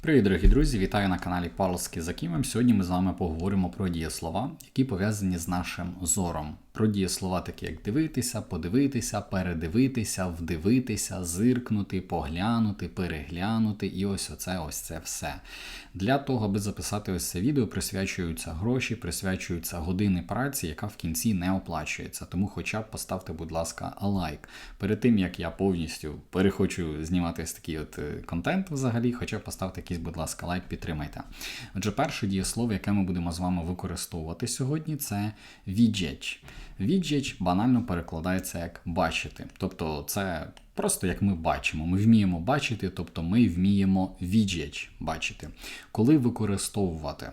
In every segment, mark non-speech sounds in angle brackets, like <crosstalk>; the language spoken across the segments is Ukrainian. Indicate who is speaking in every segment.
Speaker 1: Привіт, дорогі друзі! Вітаю на каналі Парлски за Кімем. Сьогодні ми з вами поговоримо про дієслова, які пов'язані з нашим зором. Про дієслова, такі як дивитися, подивитися, передивитися, вдивитися, зиркнути, поглянути, переглянути і ось оце, ось це все. Для того, аби записати ось це відео, присвячуються гроші, присвячуються години праці, яка в кінці не оплачується. Тому, хоча б поставте, будь ласка, лайк. Перед тим як я повністю перехочу знімати такий от е, контент взагалі, хоча б поставте якийсь, будь ласка, лайк, підтримайте. Отже, перше дієслово, яке ми будемо з вами використовувати сьогодні, це віджеч. Віджеч банально перекладається як бачити. Тобто, це просто як ми бачимо. Ми вміємо бачити, тобто ми вміємо віджеч бачити. Коли використовувати?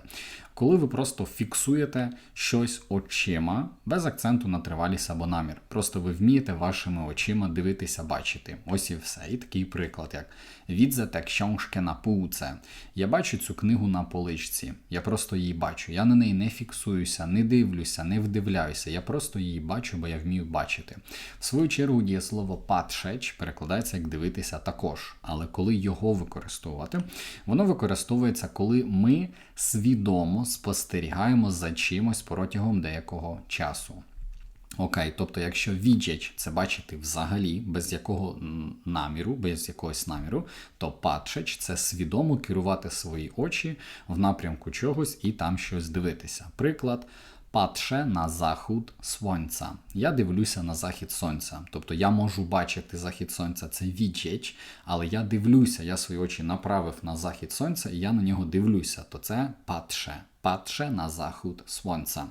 Speaker 1: Коли ви просто фіксуєте щось очима без акценту на тривалість або намір. Просто ви вмієте вашими очима дивитися, бачити. Ось і все. І такий приклад, як «Відзе те książkę на półce». Я бачу цю книгу на поличці. Я просто її бачу. Я на неї не фіксуюся, не дивлюся, не вдивляюся. Я просто її бачу, бо я вмію бачити. В свою чергу дієслово патшеч перекладається як дивитися також. Але коли його використовувати, воно використовується, коли ми свідомо спостерігаємо за чимось протягом деякого часу. Окей, тобто, якщо віджеч це бачити взагалі без якого наміру, без якогось наміру, то патчеч це свідомо керувати свої очі в напрямку чогось і там щось дивитися. Приклад. Патше на захід сонця. Я дивлюся на захід сонця. Тобто я можу бачити захід сонця, це віджеч, але я дивлюся, я свої очі направив на захід сонця і я на нього дивлюся. То це патше. Патше на захід сонця.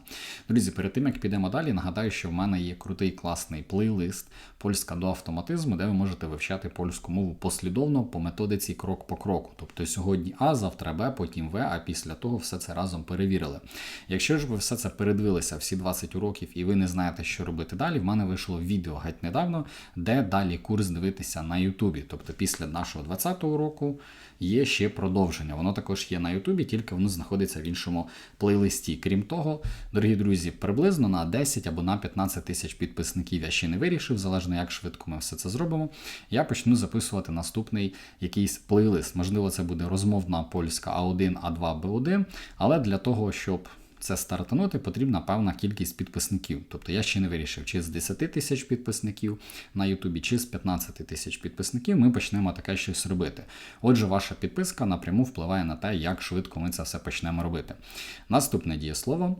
Speaker 1: Друзі, перед тим як підемо далі, нагадаю, що в мене є крутий класний плейлист Польська до автоматизму, де ви можете вивчати польську мову послідовно по методиці крок по кроку. Тобто сьогодні А, завтра Б, потім В, а після того все це разом перевірили. Якщо ж ви все це передивилися, всі 20 уроків, і ви не знаєте, що робити далі, в мене вийшло відео геть недавно, де далі курс дивитися на Ютубі. Тобто після нашого 20-го року є ще продовження. Воно також є на Ютубі, тільки воно знаходиться в іншому плейлисті. Крім того, дорогі друзі, приблизно на 10 або на 15 тисяч підписників я ще не вирішив, залежно як швидко ми все це зробимо. Я почну записувати наступний якийсь плейлист. Можливо, це буде розмовна польська А1, А2, Б1, але для того, щоб це стартанути, потрібна певна кількість підписників. Тобто я ще не вирішив, чи з 10 тисяч підписників на Ютубі, чи з 15 тисяч підписників ми почнемо таке щось робити. Отже, ваша підписка напряму впливає на те, як швидко ми це все почнемо робити. Наступне дієслово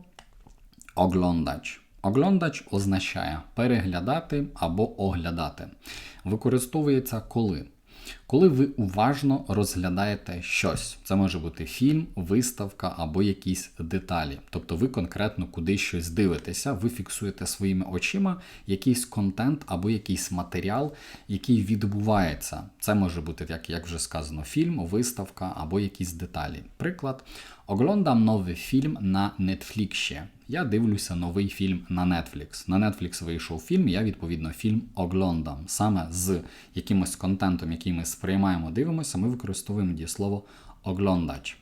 Speaker 1: оглондач. Оглондач означає переглядати або оглядати. Використовується коли? Коли ви уважно розглядаєте щось, це може бути фільм, виставка або якісь деталі. Тобто ви конкретно куди щось дивитеся, ви фіксуєте своїми очима якийсь контент або якийсь матеріал, який відбувається. Це може бути, як, як вже сказано, фільм, виставка або якісь деталі. Приклад, оглядам новий фільм на Netflix. Я дивлюся новий фільм на Netflix. На Netflix вийшов фільм, я відповідно фільм оглядам. Саме з якимось контентом, який ми сприймаємо, дивимося, ми використовуємо дієслово оглądać.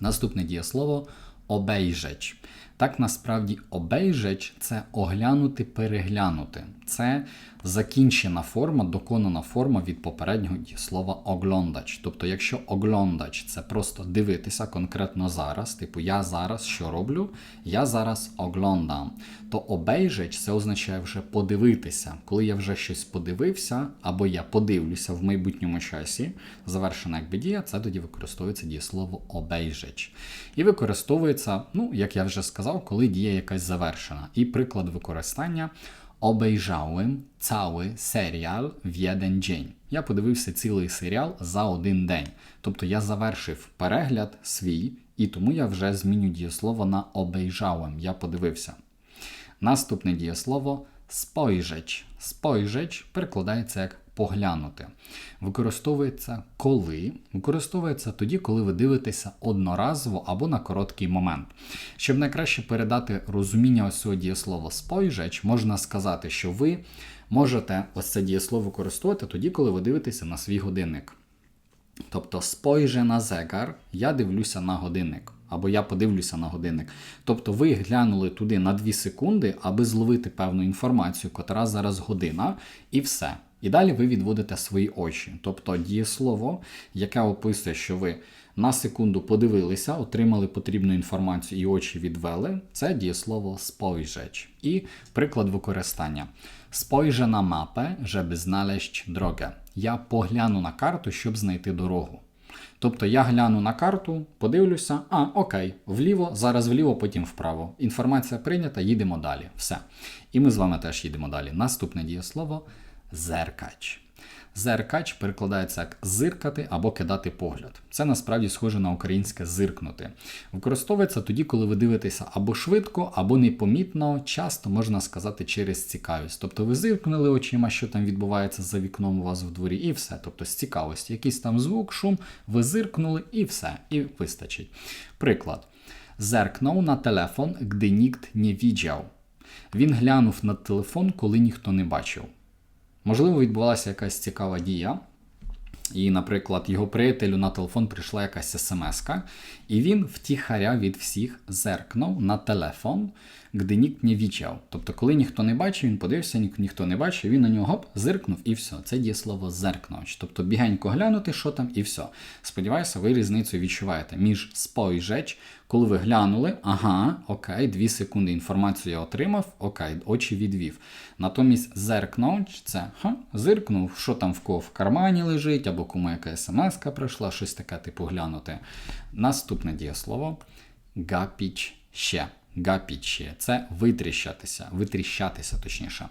Speaker 1: Наступне дієслово обейжеч. Так насправді обейжеч це оглянути, переглянути. Це закінчена форма, доконана форма від попереднього дієслова оглądać. Тобто, якщо оглądać це просто дивитися конкретно зараз, типу я зараз що роблю, я зараз оглądam, то обейжеч це означає вже подивитися. Коли я вже щось подивився, або я подивлюся в майбутньому часі, завершена якби дія, це тоді використовується дієслово обейжеч. І використовується, ну, як я вже сказав, коли дія якась завершена. І приклад використання. Obejrzałem cały serial w jeden dzień. Я подивився цілий серіал за один день. Тобто я завершив перегляд свій, і тому я вже зміню дієслово на obejrzałem. Я подивився. Наступне дієслово spojrzeć. Spojrzeć перекладається як поглянути. Використовується коли? Використовується тоді, коли ви дивитеся одноразово або на короткий момент. Щоб найкраще передати розуміння ось цього дієслова spojrzeć, можна сказати, що ви можете ось це дієслово використовувати тоді, коли ви дивитеся на свій годинник. Тобто, spojrzę на zegар, я дивлюся на годинник. Або я подивлюся на годинник. Тобто ви глянули туди на 2 секунди, аби зловити певну інформацію, котра зараз година, і все. І далі ви відводите свої очі. Тобто дієслово, яке описує, що ви на секунду подивилися, отримали потрібну інформацію і очі відвели, це дієслово spojrzeć. І приклад використання. Spojrzę na mapę, żeby znaleźć drogę. Я погляну на карту, щоб знайти дорогу. Тобто я гляну на карту, подивлюся, а, окей, вліво, зараз вліво, потім вправо. Інформація прийнята, їдемо далі. Все. І ми з вами теж їдемо далі. Наступне дієслово зеркач. Зеркач перекладається як зиркати або кидати погляд. Це насправді схоже на українське зиркнути. Використовується тоді, коли ви дивитеся або швидко, або непомітно, часто можна сказати через цікавість. Тобто ви зиркнули очима, що там відбувається за вікном у вас в дворі, і все. Тобто з цікавості. Якийсь там звук, шум, ви зиркнули і все, і вистачить. Приклад. Зеркнув на телефон, gdy nikt nie widział. Він глянув на телефон, коли ніхто не бачив. Можливо, відбулася якась цікава дія. І, наприклад, його приятелю на телефон прийшла якась смс і він втіхаря від всіх зеркнув на телефон, де нік не вічав. Тобто, коли ніхто не бачив, він подивився, ні, ніхто не бачив, він на нього гоп, зиркнув і все. Це дієслово зеркнув. Тобто бігенько глянути, що там, і все. Сподіваюся, ви різницю відчуваєте між спойжеч, коли ви глянули, ага, окей, дві секунди інформацію я отримав, окей, очі відвів. Натомість зеркнув, це ха, зиркнув, що там в кого в кармані лежить, або кому яка смс прийшла, щось таке, типу глянути. Наступне дієслово гапіч ще. Гапічі це витріщатися, витріщатися, точніше.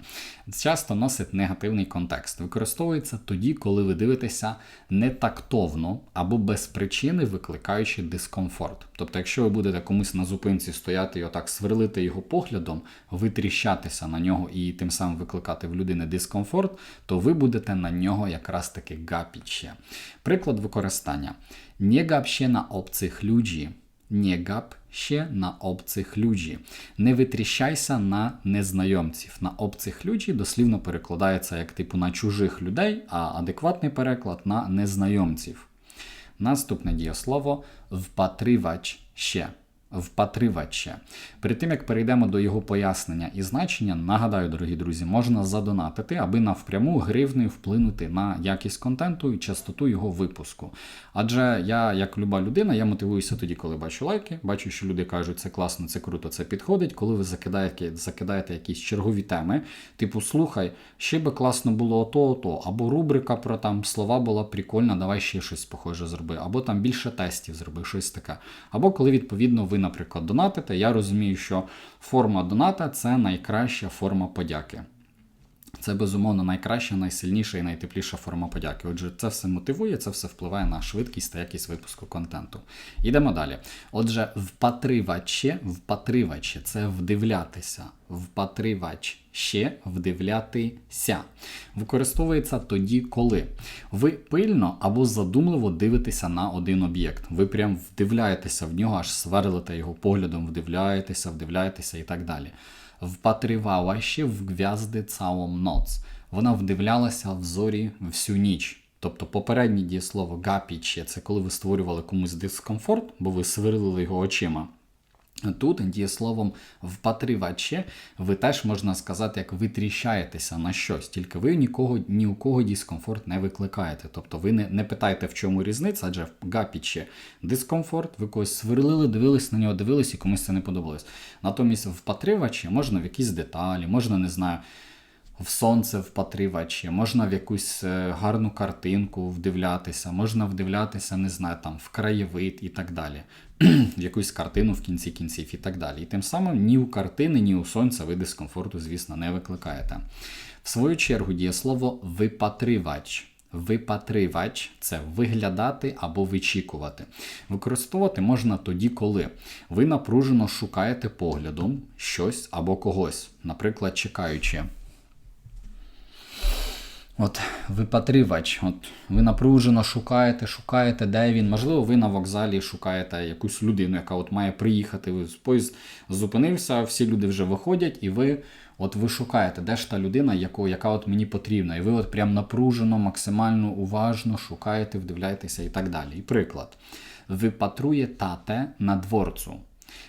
Speaker 1: Часто носить негативний контекст. Використовується тоді, коли ви дивитеся нетактовно або без причини, викликаючи дискомфорт. Тобто, якщо ви будете комусь на зупинці стояти і отак сверлити його поглядом, витріщатися на нього і тим самим викликати в людини дискомфорт, то ви будете на нього якраз таки гапіче. Приклад використання: Не гапще на обцих людей. Не гап ще на обцих ludzi. Не витріщайся на незнайомців. На обцих ludzi дослівно перекладається як типу на чужих людей, а адекватний переклад на незнайомців. Наступне дієслово впатривач ще. Впатриваче. Перед тим як перейдемо до його пояснення і значення, нагадаю, дорогі друзі, можна задонатити, аби навпряму гривнею вплинути на якість контенту і частоту його випуску. Адже я, як люба людина, я мотивуюся тоді, коли бачу лайки, бачу, що люди кажуть, це класно, це круто, це підходить. Коли ви закидаєте закидаєте якісь чергові теми, типу, слухай, ще би класно було ото, ото, або рубрика про там слова була прикольна, давай ще щось похоже зроби, або там більше тестів зроби, щось таке. Або коли відповідно ви наприклад, донатите, я розумію, що форма доната це найкраща форма подяки. Це, безумовно, найкраща, найсильніша і найтепліша форма подяки. Отже, це все мотивує, це все впливає на швидкість та якість випуску контенту. Йдемо далі. Отже, впатриваче, впатривачі це вдивлятися. Впатривач ще вдивлятися. Використовується тоді, коли ви пильно або задумливо дивитеся на один об'єкт. Ви прям вдивляєтеся в нього, аж сверлите його поглядом, вдивляєтеся, вдивляєтеся і так далі впатрywała się в гв'язди całą ноц. Вона вдивлялася в зорі всю ніч. Тобто попереднє дієслово гапіче це коли ви створювали комусь дискомфорт, бо ви сверлили його очима. Тут дієсловом впатриваче ви теж можна сказати, як ви тріщаєтеся на щось, тільки ви нікого, ні у кого дискомфорт не викликаєте. Тобто ви не не питаєте, в чому різниця, адже в гапіче дискомфорт, ви когось сверлили, дивились на нього, дивились і комусь це не подобалось. Натомість впатривачі можна в якісь деталі, можна, не знаю в сонце впатривачі, можна в якусь е, гарну картинку вдивлятися, можна вдивлятися, не знаю, там в краєвид і так далі, в <clears throat> якусь картину в кінці кінців і так далі. І тим самим ні у картини, ні у сонця ви дискомфорту, звісно, не викликаєте. В свою чергу дієслово випатривач. Випатривач це виглядати або вичікувати. Використовувати можна тоді, коли ви напружено шукаєте поглядом щось або когось, наприклад, чекаючи. От випатривач, от ви напружено шукаєте, шукаєте, де він. Можливо, ви на вокзалі шукаєте якусь людину, яка от має приїхати. Ви поїзд зупинився, всі люди вже виходять, і ви от ви шукаєте, де ж та людина, яку, яка от мені потрібна. І ви от прям напружено, максимально уважно шукаєте, вдивляєтеся і так далі. І приклад. Випатрує тате на дворцу.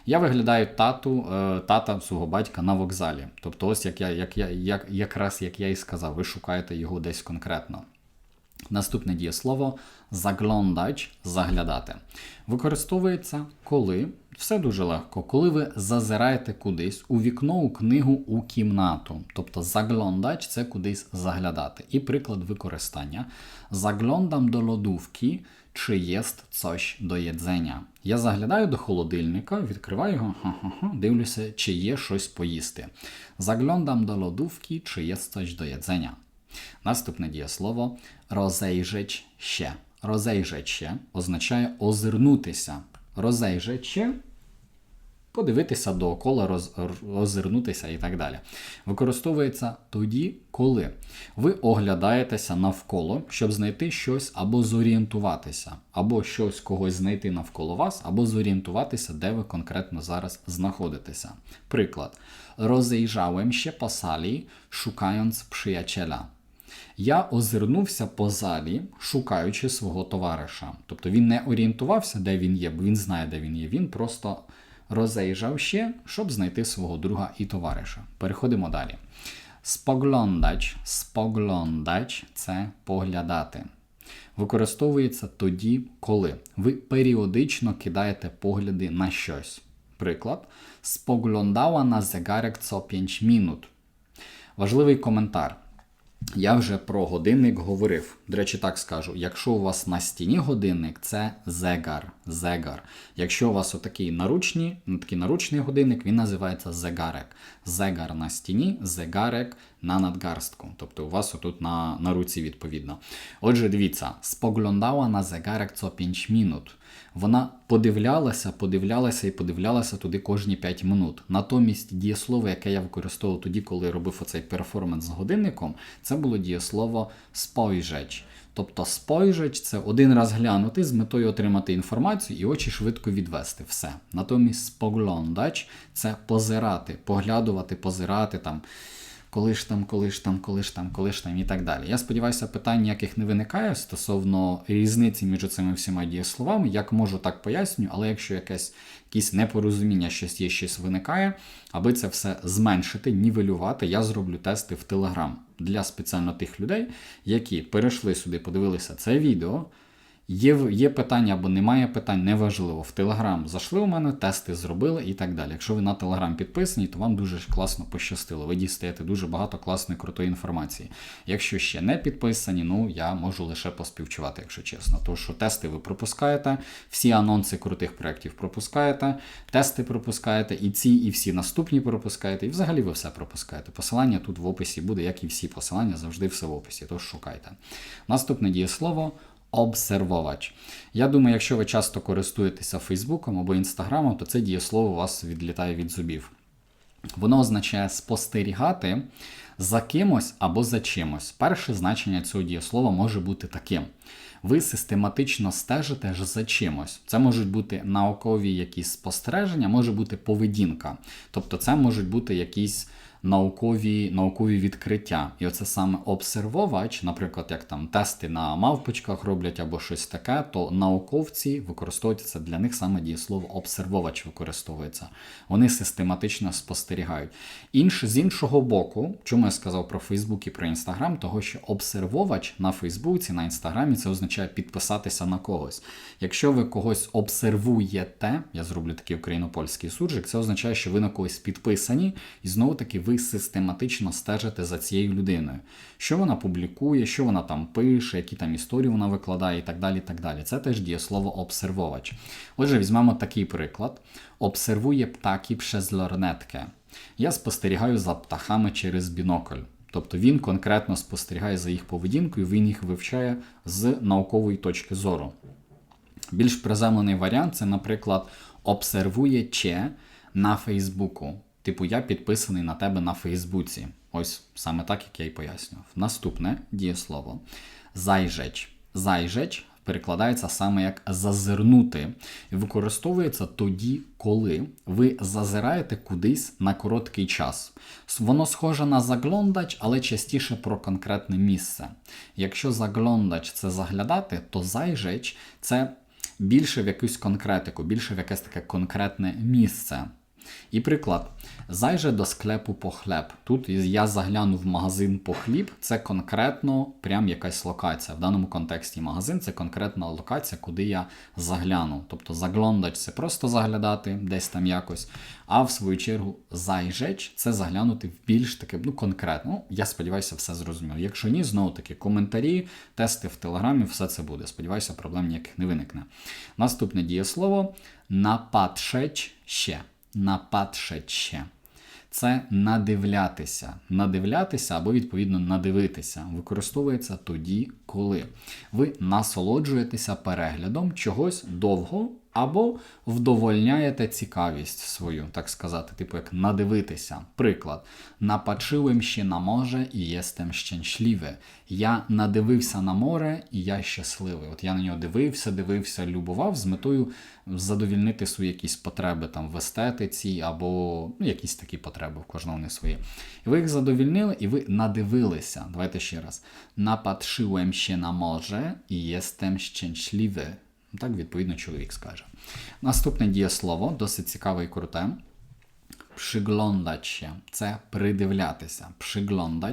Speaker 1: Я виглядаю тату, е, тата свого батька на вокзалі. Тобто, ось як я, як я, як, якраз як я і сказав, ви шукаєте його десь конкретно. Наступне дієслово заглондач заглядати. Використовується коли все дуже легко, коли ви зазираєте кудись у вікно, у книгу, у кімнату. Тобто заглондач це кудись заглядати. І приклад використання. Заглондам до лодówki, чи єст coś до jedzenia. Я заглядаю до холодильника, відкриваю його, ха-ха-ха, дивлюся, чи є щось поїсти. Заглондам до лодувки, чи є coś до jedzenia. Наступне дієслово розейжеч ще. Розейжеч ще означає озирнутися. Розейжеч ще подивитися доокола, роз, озирнутися і так далі. Використовується тоді, коли ви оглядаєтеся навколо, щоб знайти щось або зорієнтуватися, або щось когось знайти навколо вас, або зорієнтуватися, де ви конкретно зараз знаходитеся. Приклад. Розejrzałem się po sali, szukając przyjaciela. Я озирнувся по залі, шукаючи свого товариша. Тобто він не орієнтувався, де він є, бо він знає, де він є. Він просто розеїжджав ще, щоб знайти свого друга і товариша. Переходимо далі. Споглądać, споглądać – це поглядати. Використовується тоді, коли ви періодично кидаєте погляди на щось. Приклад, spoglądała na zegarek co 5 minut. Важливий коментар. Я вже про годинник говорив. До речі, так скажу: якщо у вас на стіні годинник, це зегар. зегар. Якщо у вас отакий наручні, такий наручний годинник, він називається зегарек. Зегар на стіні, зегарек на надгарстку. Тобто у вас отут на, на руці відповідно. Отже, дивіться, споглądała на zegarek co 5 minut. Вона подивлялася, подивлялася і подивлялася туди кожні 5 минут. Натомість дієслово, яке я використовував тоді, коли робив оцей перформанс з годинником, це було дієслово спойжеч. Тобто спойжеч це один раз глянути з метою отримати інформацію і очі швидко відвести. Все. Натомість споглądać – це позирати, поглядувати, позирати там коли ж там, коли ж там, коли ж там, коли ж там і так далі. Я сподіваюся, питань ніяких не виникає стосовно різниці між цими всіма дієсловами. Як можу, так поясню, але якщо якесь якісь непорозуміння, щось є, щось виникає, аби це все зменшити, нівелювати, я зроблю тести в Telegram для спеціально тих людей, які перейшли сюди, подивилися це відео. Є є питання або немає питань, неважливо. В Телеграм зайшли у мене, тести зробили і так далі. Якщо ви на Телеграм підписані, то вам дуже класно пощастило. Ви дістаєте дуже багато класної крутої інформації. Якщо ще не підписані, ну я можу лише поспівчувати, якщо чесно. Тому що тести ви пропускаєте, всі анонси крутих проєктів пропускаєте, тести пропускаєте, і ці, і всі наступні пропускаєте, і взагалі ви все пропускаєте. Посилання тут в описі буде, як і всі посилання, завжди все в описі. Тож шукайте. Наступне дієслово обсервовач. Я думаю, якщо ви часто користуєтеся Фейсбуком або Інстаграмом, то це дієслово у вас відлітає від зубів. Воно означає спостерігати за кимось або за чимось. Перше значення цього дієслова може бути таким. Ви систематично стежите ж за чимось. Це можуть бути наукові якісь спостереження, може бути поведінка. Тобто, це можуть бути якісь наукові наукові відкриття. І оце саме обсервовач, наприклад, як там тести на мавпочках роблять або щось таке, то науковці використовуються для них саме дієслово обсервовач використовується. Вони систематично спостерігають. Інш, з іншого боку, чому я сказав про Фейсбук і про Інстаграм, того що обсервовач на Фейсбуці, на Інстаграмі це означає підписатися на когось. Якщо ви когось обсервуєте, я зроблю такий україно-польський суржик, це означає, що ви на когось підписані, і знову таки ви систематично стежите за цією людиною. Що вона публікує, що вона там пише, які там історії вона викладає і так далі. так далі. Це теж дієслово обсервовач. Отже, візьмемо такий приклад: обсервує птаки przez лорнетке. Я спостерігаю за птахами через бінокль. Тобто він конкретно спостерігає за їх поведінкою, він їх вивчає з наукової точки зору. Більш приземлений варіант це, наприклад, обсервує че на Фейсбуку. Типу, я підписаний на тебе на Фейсбуці. Ось саме так, як я й пояснював. Наступне дієслово. Зайжеч. Зайжеч перекладається саме як зазирнути і використовується тоді, коли ви зазираєте кудись на короткий час. Воно схоже на заглондач, але частіше про конкретне місце. Якщо заглондач це заглядати, то зайжеч це більше в якусь конкретику, більше в якесь таке конкретне місце. І приклад: зайже до склепу по хліб. Тут я заглянув в магазин по хліб. Це конкретно прям якась локація. В даному контексті магазин це конкретна локація, куди я загляну. Тобто заглондач це просто заглядати десь там якось. А в свою чергу зайжеч це заглянути в більш таке ну, конкретно. Ну, я сподіваюся, все зрозуміло. Якщо ні, знову таки коментарі, тести в телеграмі, все це буде. Сподіваюся, проблем ніяких не виникне. Наступне дієслово нападшеч ще нападшeć się. Це надивлятися. Надивлятися або, відповідно, надивитися. Використовується тоді, коли ви насолоджуєтеся переглядом чогось довго або вдовольняєте цікавість свою, так сказати, типу як надивитися. Приклад. Напачиłem ще на море і єстем щасливий. Я надивився на море і я щасливий. От я на нього дивився, дивився, любував з метою задовільнити свої якісь потреби там в естетиці або ну, якісь такі потреби в кожного не свої. І ви їх задовільнили, і ви надивилися. Давайте ще раз. Напаtrzyłem ще на море і єстем щасливий. Так, відповідно, чоловік скаже. Наступне дієслово, досить цікаве і круте. Się – це придивлятися.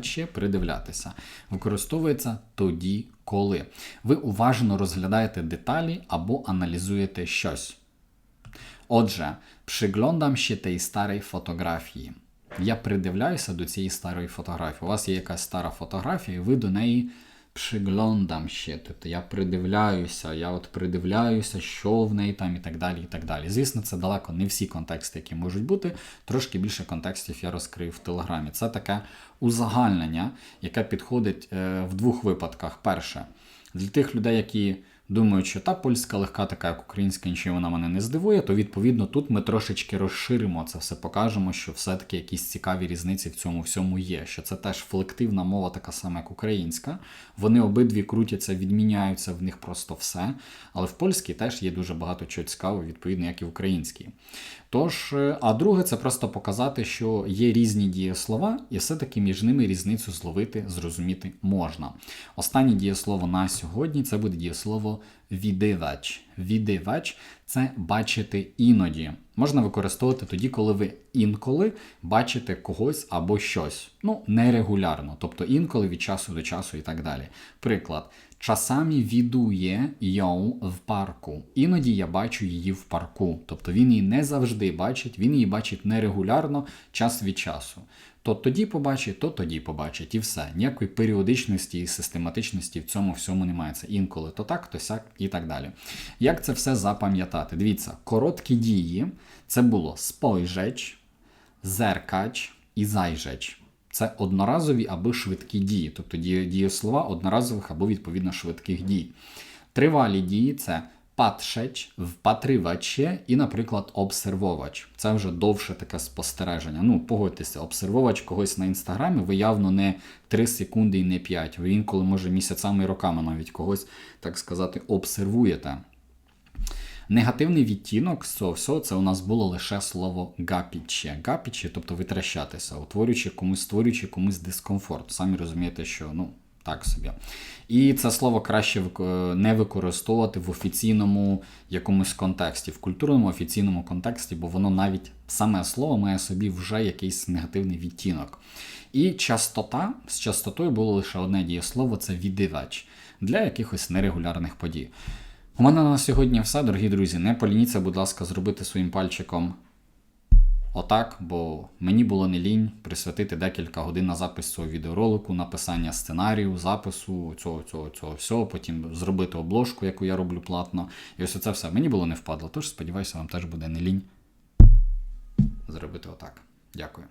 Speaker 1: Się – придивлятися. Використовується тоді, коли. Ви уважно розглядаєте деталі або аналізуєте щось. Отже, przyglądam się tej starej fotografii. Я придивляюся до цієї старої фотографії. У вас є якась стара фотографія, і ви до неї приглондам ще. Тобто я придивляюся, я от придивляюся, що в неї там і так далі. і так далі. Звісно, це далеко не всі контексти, які можуть бути. Трошки більше контекстів я розкрив в Телеграмі. Це таке узагальнення, яке підходить е, в двох випадках. Перше, для тих людей, які думають, що та польська легка, така як українська, нічого вона мене не здивує, то відповідно тут ми трошечки розширимо це все, покажемо, що все-таки якісь цікаві різниці в цьому всьому є. Що це теж флективна мова, така сама, як українська. Вони обидві крутяться, відміняються в них просто все. Але в польській теж є дуже багато чого цікавого, відповідно, як і в українській. Тож, е, а друге, це просто показати, що є різні дієслова, і все-таки між ними різницю зловити, зрозуміти можна. Останнє дієслово на сьогодні це буде дієслово відивач. Відивач це бачити іноді. Можна використовувати тоді, коли ви інколи бачите когось або щось. Ну, нерегулярно, тобто інколи від часу до часу і так далі. Приклад. Czasami widuję ją в парку. Іноді я бачу її в парку. Тобто він її не завжди бачить, він її бачить нерегулярно, час від часу. То тоді побачить, то тоді побачить, і все. Ніякої періодичності і систематичності в цьому всьому немає. Це інколи то так, то сяк і так далі. Як це все запам'ятати? Дивіться, короткі дії це було спойжеч, зеркач і зайжеч. Це одноразові або швидкі дії, тобто дієслова одноразових або відповідно швидких дій. Тривалі дії це патшеч, впатривач і, наприклад, обсервовач. Це вже довше таке спостереження. Ну, погодьтеся, обсервовач когось на інстаграмі, ви явно не 3 секунди і не 5. Ви інколи, може, місяцями і роками навіть когось, так сказати, обсервуєте. Негативний відтінок з цього всього це у нас було лише слово гапіче. Гапіче, тобто витращатися, утворюючи комусь, створюючи комусь дискомфорт. Самі розумієте, що ну. Так собі. І це слово краще не використовувати в офіційному якомусь контексті, в культурному офіційному контексті, бо воно навіть саме слово має собі вже якийсь негативний відтінок. І частота з частотою було лише одне дієслово це віддивач для якихось нерегулярних подій. У мене на сьогодні все, дорогі друзі. Не полініться, будь ласка, зробити своїм пальчиком отак, бо мені було не лінь присвятити декілька годин на запис цього відеоролику, написання сценарію, запису цього цього, цього всього, потім зробити обложку, яку я роблю платно. І ось це все. Мені було не впадло. Тож сподіваюся, вам теж буде не лінь зробити отак. Дякую.